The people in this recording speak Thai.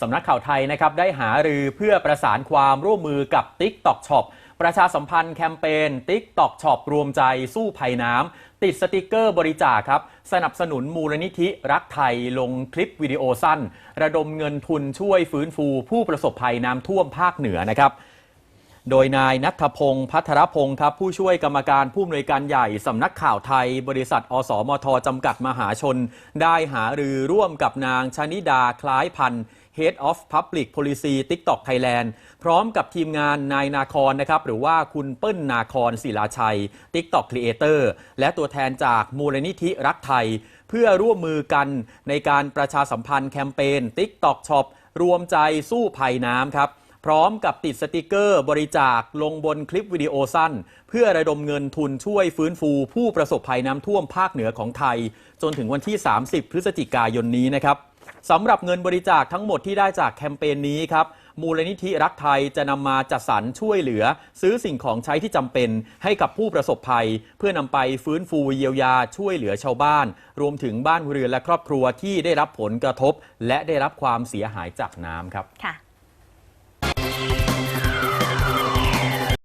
สำนักข่าวไทยนะครับได้หารือเพื่อประสานความร่วมมือกับ TikTok Shop ประชาสัมพันธ์แคมเปญ TikTok Shop รวมใจสู้ภัยน้ำติดสติกเกอร์บริจาคครับ สนับสนุนมูลนิธิรักไทยลงคลิปวิดีโอสั้น ระดมเงินทุนช่วยฟื้นฟูผู้ประสบภัยน้ำท่วมภาคเหนือนะครับ โดยนายนัทพงศ์พัทรพงศ์ครับผู้ช่วยกรรมการผู้อำนวยการใหญ่สำนักข่าวไทย บริษัท อสมทจำกัดมหาชน ได้หารือร่วมกับนางชนิดาคล้ายพันธ์ Head of Public Policy TikTok Thailand พร้อมกับทีมงานนายนาคอนนะครับ หรือว่าคุณเปิ้ลนาคอนศิลาชัย TikTok Creator และตัวแทนจากมูลนิธิรักไทย เพื่อร่วมมือกันในการประชาสัมพันธ์แคมเปญ TikTok Shop รวมใจสู้ภัยน้ำครับ พร้อมกับติดสติกเกอร์บริจาคลงบนคลิปวิดีโอสั้น เพื่อระดมเงินทุนช่วยฟื้นฟูผู้ประสบภัยน้ำท่วมภาคเหนือของไทย จนถึงวันที่ 30 พฤศจิกายนนี้นะครับสำหรับเงินบริจาคทั้งหมดที่ได้จากแคมเปญนี้ครับมูลนิธิรักไทยจะนำมาจัดสรรช่วยเหลือ ซื้อสิ่งของใช้ที่จำเป็นให้กับผู้ประสบภัย เพื่อนำไปฟื้นฟูเยียวยาช่วยเหลือชาวบ้าน รวมถึงบ้านเรือนและครอบครัวที่ได้รับผลกระทบ และได้รับความเสียหายจากน้ำครับค่ะ